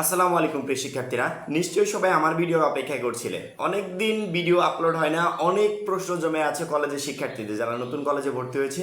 আসসালামু আলাইকুম প্রিয় শিক্ষার্থীরা। নিশ্চয়ই সবাই আমার ভিডিওর অপেক্ষা করছিলেন অনেক দিন ভিডিও আপলোড হয় না, অনেক প্রশ্ন জমে আছে কলেজের শিক্ষার্থীদের, যারা নতুন কলেজে ভর্তি হয়েছে।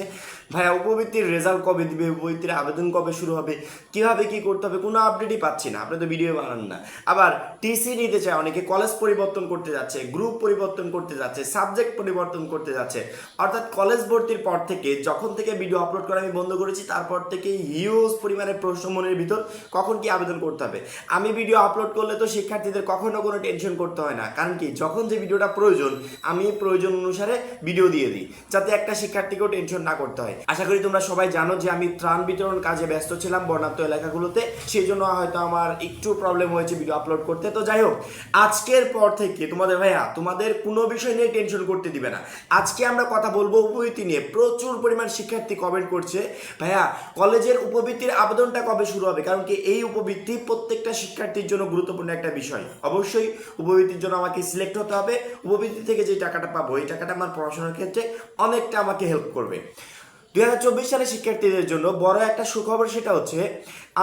ভাইয়া, উপবৃত্তির রেজাল্ট কবে দিবে? উপবৃত্তির আবেদন কবে শুরু হবে? কীভাবে কি করতে হবে? কোনো আপডেটই পাচ্ছি না, আপনি তো ভিডিও বানান না। আবার টিসি নিতে চায় অনেকে কলেজ পরিবর্তন করতে যাচ্ছে গ্রুপ পরিবর্তন করতে যাচ্ছে সাবজেক্ট পরিবর্তন করতে যাচ্ছে। অর্থাৎ কলেজ ভর্তির পর থেকে যখন থেকে ভিডিও আপলোড করা আমি বন্ধ করেছি, তারপর থেকে হিউজ পরিমাণে প্রশ্ন মনের ভিতর কখন কি আবেদন করতে হবে? আমি ভিডিও আপলোড করলে তো শিক্ষার্থীদের কখনো কোনো টেনশন করতে হয় না। কারণ কি? যখন যে ভিডিওটা প্রয়োজন, আমি প্রয়োজন অনুসারে ভিডিও দিয়ে দিই, যাতে একটা শিক্ষার্থীকেও টেনশন না করতে হয়। আশা করি তোমরা সবাই জানো যে আমি ত্রাণ বিতরণ কাজে ব্যস্ত ছিলাম বর্ণাত্ম এলাকাগুলোতে সেই জন্য হয়তো আমার একটু প্রবলেম হয়েছে ভিডিও আপলোড করতে। তো যাই হোক, আজকের পর থেকে তোমাদের ভাইয়া, তোমাদের কোনো বিষয় নিয়ে টেনশন করতে দিবে না। আজকে আমরা কথা বলব উপবৃত্তি নিয়ে। প্রচুর পরিমাণ শিক্ষার্থী কমেন্ট করছে। ভাইয়া, কলেজের উপবৃত্তির আবেদনটা কবে শুরু হবে? কারণ কি, এই উপবৃত্তি প্রত্যেকটা শিক্ষার্থীর জন্য গুরুত্বপূর্ণ একটা বিষয়। অবশ্যই উপবৃত্তির জন্য আমাকে সিলেক্ট হতে হবে। উপবৃত্তি থেকে যে টাকাটা পাবো, এই টাকাটা আমার পড়াশোনার ক্ষেত্রে অনেকটা আমাকে হেল্প করবে। দুই হাজার চব্বিশ সালে শিক্ষার্থীদের জন্য বড় একটা সুখবর সেটা হচ্ছে,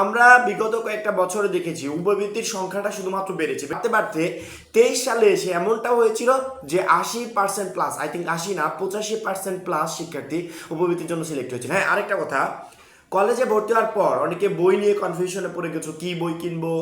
আমরা বিগত কয়েকটা বছরে দেখেছি উপবৃত্তির সংখ্যাটা শুধুমাত্র বেড়েছে। বাড়তে বাড়তে তেইশ সালে এসে এমনটা হয়েছিল যে আশি পার্সেন্ট প্লাস আই থিঙ্ক আশি না, পঁচাশি পার্সেন্ট প্লাস শিক্ষার্থী উপবৃত্তির জন্য সিলেক্ট হয়েছে হ্যাঁ আরেকটা কথা কলেজে ভর্তি হওয়ার পর অনেকে বই নিয়ে কনফিউশনে পড়ে গেছো, কি বই কিনবো,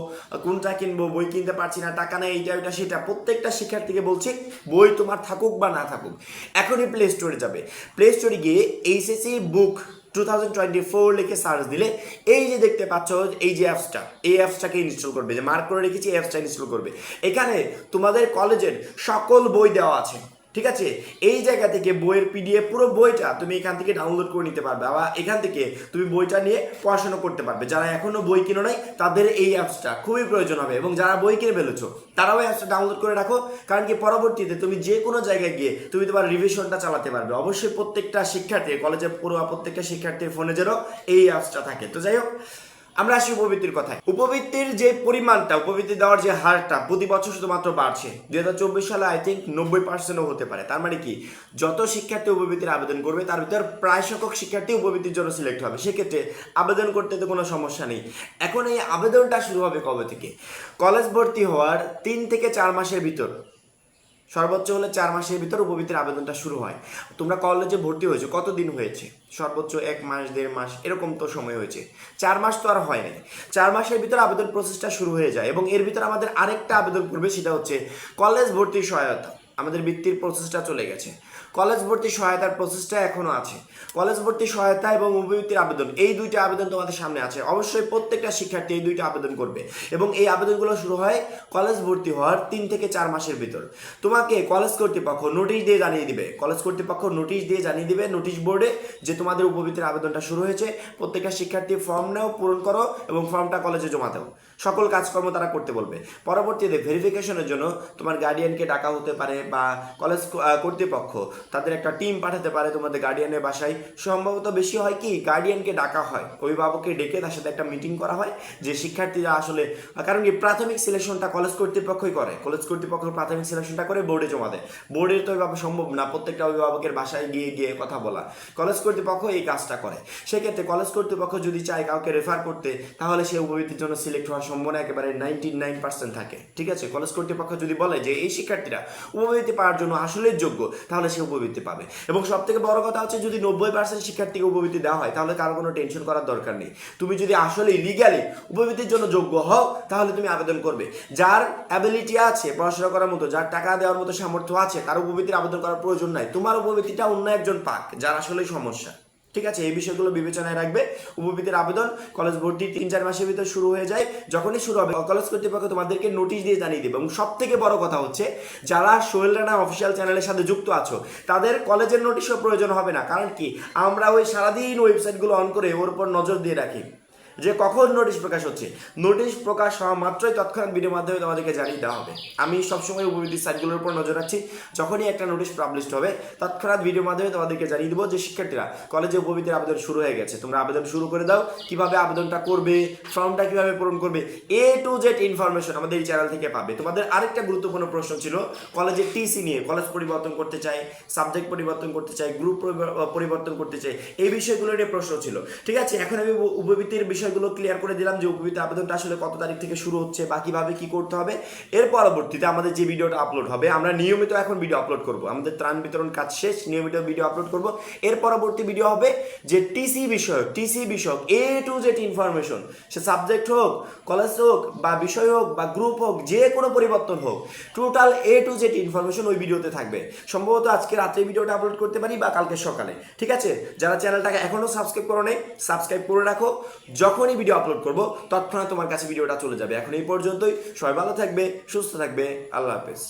কোনটা কিনবো, বই কিনতে পারছি না, টাকা নেই, এইটা, ওইটা, সেটা। প্রত্যেকটা শিক্ষার্থীকে বলছি, বই তোমার থাকুক বা না থাকুক, এখনই প্লে স্টোরে যাবে। প্লে স্টোরে গিয়ে HSC book two thousand twenty four লিখে সার্চ দিলে, এই যে দেখতে পাচ্ছ, এই যে অ্যাপসটা এই অ্যাপসটাকে ইনস্টল করবে, যে মার্ক করে রেখেছি, এই অ্যাপসটা ইনস্টল করবে। এখানে তোমাদের কলেজের সকল বই দেওয়া আছে। ঠিক আছে? এই জায়গা থেকে বইয়ের পিডিএফ পুরো বইটা তুমি এখান থেকে ডাউনলোড করে নিতে পারবে আবার এখান থেকে তুমি বইটা নিয়ে পড়াশোনা করতে পারবে। যারা এখনও বই কিনো নাই, তাদের এই অ্যাপসটা খুবই প্রয়োজন হবে এবং যারা বই কিনে ফেলেছো, তারাও অ্যাপসটা ডাউনলোড করে রাখো। কারণ কি পরবর্তীতে তুমি যে কোনো জায়গায় গিয়ে তুমি তোমার রিভিশনটা চালাতে পারবে। অবশ্যই প্রত্যেকটা শিক্ষার্থী কলেজে পড়ুয়া প্রত্যেকটা শিক্ষার্থীর ফোনে যেন এই অ্যাপসটা থাকে। তো যাই হোক আমরা আসি উপবৃত্তির কথায়। উপবৃত্তির যে পরিমাণটা, উপবৃত্তি দেওয়ার যে হারটা প্রতি বছর শুধুমাত্র বাড়ছে। দুই হাজার চব্বিশ সালে আই থিঙ্ক নব্বই পার্সেন্টও হতে পারে। তার মানে কি? যত শিক্ষার্থী উপবৃত্তির আবেদন করবে, তার ভিতর প্রায় সংখ্যক শিক্ষার্থী উপবৃত্তির জন্য সিলেক্ট হবে। সেক্ষেত্রে আবেদন করতে তো কোনো সমস্যা নেই। এখন এই আবেদনটা শুরু হবে কবে থেকে? কলেজ ভর্তি হওয়ার তিন থেকে চার মাসের ভিতর। সর্বোচ্চ হলে চার মাসের ভিতর উপবৃত্তির আবেদনটা শুরু হয়। তোমরা কলেজে ভর্তি হয়েছো, কতদিন হয়েছে? সর্বোচ্চ এক মাস, দেড় মাস, এরকম তো সময় হয়েছে। চার মাস তো আর হয় নাই। চার মাসের ভিতর আবেদন প্রসেসটা শুরু হয়ে যায় এবং এর ভিতর আমাদের আরেকটা আবেদন করবে, সেটা হচ্ছে কলেজ ভর্তির সহায়তা। আমাদের বৃত্তির প্রসেসটা চলে গেছে। কলেজ ভর্তি সহায়তার প্রসেসটা এখনও আছে। কলেজ ভর্তি সহায়তা এবং উপবৃত্তির আবেদন, এই দুইটা আবেদন তোমাদের সামনে আছে। অবশ্যই প্রত্যেকটা শিক্ষার্থী এই দুইটা আবেদন করবে এবং এই আবেদনগুলো শুরু হয় কলেজ ভর্তি হওয়ার তিন থেকে চার মাসের ভিতর। তোমাকে কলেজ কর্তৃপক্ষ নোটিশ দিয়ে জানিয়ে দিবে। কলেজ কর্তৃপক্ষ নোটিশ দিয়ে জানিয়ে দিবে নোটিশ বোর্ডে যে তোমাদের উপবৃত্তির আবেদনটা শুরু হয়েছে। প্রত্যেকটা শিক্ষার্থী ফর্ম নাও, পূরণ করো এবং ফর্মটা কলেজে জমা দাও। সকল কাজকর্ম তারা করতে বলবে। পরবর্তীতে ভেরিফিকেশনের জন্য তোমার গার্ডিয়ানকে ডাকা হতে পারে বা কলেজ কর্তৃপক্ষ তাদের একটা টিম পাঠাতে পারে তোমাদের গার্ডিয়ানের বাসায়। সম্ভবত বেশি হয় কি গার্ডিয়ানকে ডাকা হয়, অভিভাবককে ডেকে তার সাথে একটা মিটিং করা হয়, যে শিক্ষার্থীরা আসলে, কারণ কি প্রাথমিক সিলেকশনটা কলেজ কর্তৃপক্ষই করে কলেজ কর্তৃপক্ষ প্রাথমিক সিলেকশনটা করে বোর্ডে জমা দেয়। বোর্ডের তো এভাবে সম্ভব না, প্রত্যেকটা অভিভাবকের বাসায় গিয়ে গিয়ে কথা বলা। কলেজ কর্তৃপক্ষ এই কাজটা করে। সেক্ষেত্রে কলেজ কর্তৃপক্ষ যদি চায় কাউকে রেফার করতে, তাহলে সে উপবৃত্তির জন্য সিলেক্ট হওয়ার সম্ভাবনা একেবারে নাইনটি নাইন পার্সেন্ট থাকে। ঠিক আছে? কলেজ কর্তৃপক্ষ যদি বলে যে, এই শিক্ষার্থীরা উপবৃত্তি পাওয়ার জন্য আসলে যোগ্য, তাহলে সে উপবৃত্তি পাবে। এবং সব থেকে বড় কথা হচ্ছে যদি নব্বই পার্সেন্ট শিক্ষার্থীকে উপবৃত্তি দেওয়া হয়, তাহলে কারও কোনো টেনশন করার দরকার নেই। তুমি যদি আসলে লিগালি উপবৃত্তির জন্য যোগ্য হও, তাহলে তুমি আবেদন করবে। যার অ্যাবিলিটি আছে পড়াশোনা করার মতো, যার টাকা দেওয়ার মতো সামর্থ্য আছে, তার উপবৃত্তির আবেদন করার প্রয়োজন নাই। তোমার উপবৃত্তিটা অন্য একজন পাক, যার আসলেই সমস্যা। ঠিক আছে, এই বিষয়গুলো বিবেচনায় রাখবে। উপবৃত্তির আবেদন কলেজ ভর্তি তিন চার মাসের ভিতর শুরু হয়ে যায়। যখনই শুরু হবে, কলেজ কর্তৃপক্ষ তোমাদেরকে নোটিশ দিয়ে জানিয়ে দেবে। এবং সব থেকে বড় কথা হচ্ছে, যারা সোহেল রানা অফিসিয়াল চ্যানেলের সাথে যুক্ত আছো, তাদের কলেজের নোটিশও প্রয়োজন হবে না। কারণ কি? আমরা ওই সারাদিন ওয়েবসাইটগুলো অন করে ওর উপর নজর দিয়ে রাখি। যে কখন নোটিশ প্রকাশ হচ্ছে? নোটিশ প্রকাশ হওয়া মাত্রই তৎক্ষণাৎ ভিডিওর মাধ্যমে তোমাদেরকে জানিয়ে দেওয়া হবে। আমি সবসময় উপবৃত্তির সাইটগুলোর উপর নজর রাখছি। যখনই একটা নোটিশ পাবলিশ হবে, তৎক্ষণাৎ ভিডিওর মাধ্যমে তোমাদেরকে জানিয়ে দেবো যে শিক্ষার্থীরা কলেজে উপবৃত্তির আবেদন শুরু হয়ে গেছে। তোমরা আবেদন শুরু করে দাও। কীভাবে আবেদনটা করবে? ফর্মটা কীভাবে পূরণ করবে? এ টু জেড ইনফরমেশন আমাদের এই চ্যানেল থেকে পাবে। তোমাদের আরেকটা গুরুত্বপূর্ণ প্রশ্ন ছিল কলেজের টিসি নিয়ে কলেজ পরিবর্তন করতে চাই সাবজেক্ট পরিবর্তন করতে চাই গ্রুপ পরিবর্তন করতে চাই, এই বিষয়গুলো নিয়ে প্রশ্ন ছিল। ঠিক আছে, এখন আমি উপ- উপবৃত্তির বিষয় বিষয়গুলো ক্লিয়ার করে দিলাম যে উপবৃত্তি আবেদনটা আসলে কত তারিখ থেকে শুরু হচ্ছে বা কীভাবে কি করতে হবে। এর পরবর্তীতে আমাদের যে ভিডিওটা আপলোড হবে, আমরা নিয়মিত এখন ভিডিও আপলোড করব। আমাদের ত্রাণ বিতরণ কাজ শেষ, নিয়মিত ভিডিও আপলোড করব। এর পরবর্তী ভিডিও হবে যে টিসি বিষয়ক টিসি বিষয়ক এ টু জেড ইনফরমেশন সে সাবজেক্ট হোক কলেজ হোক, বা বিষয় হোক, বা গ্রুপ হোক, যে কোনো পরিবর্তন হোক total A to Z information ওই ভিডিওতে থাকবে। সম্ভবত আজকে রাত্রে ভিডিওটা আপলোড করতে পারি বা কালকে সকালে। ঠিক আছে? যারা চ্যানেলটাকে এখনও সাবস্ক্রাইব করো নেই সাবস্ক্রাইব করে রাখো। যখনই ভিডিও আপলোড করব, তৎক্ষণাৎ তোমার কাছে ভিডিওটা চলে যাবে। এখন এই পর্যন্তই। সবাই ভালো থাকবে, সুস্থ থাকবে। আল্লাহ হাফেজ।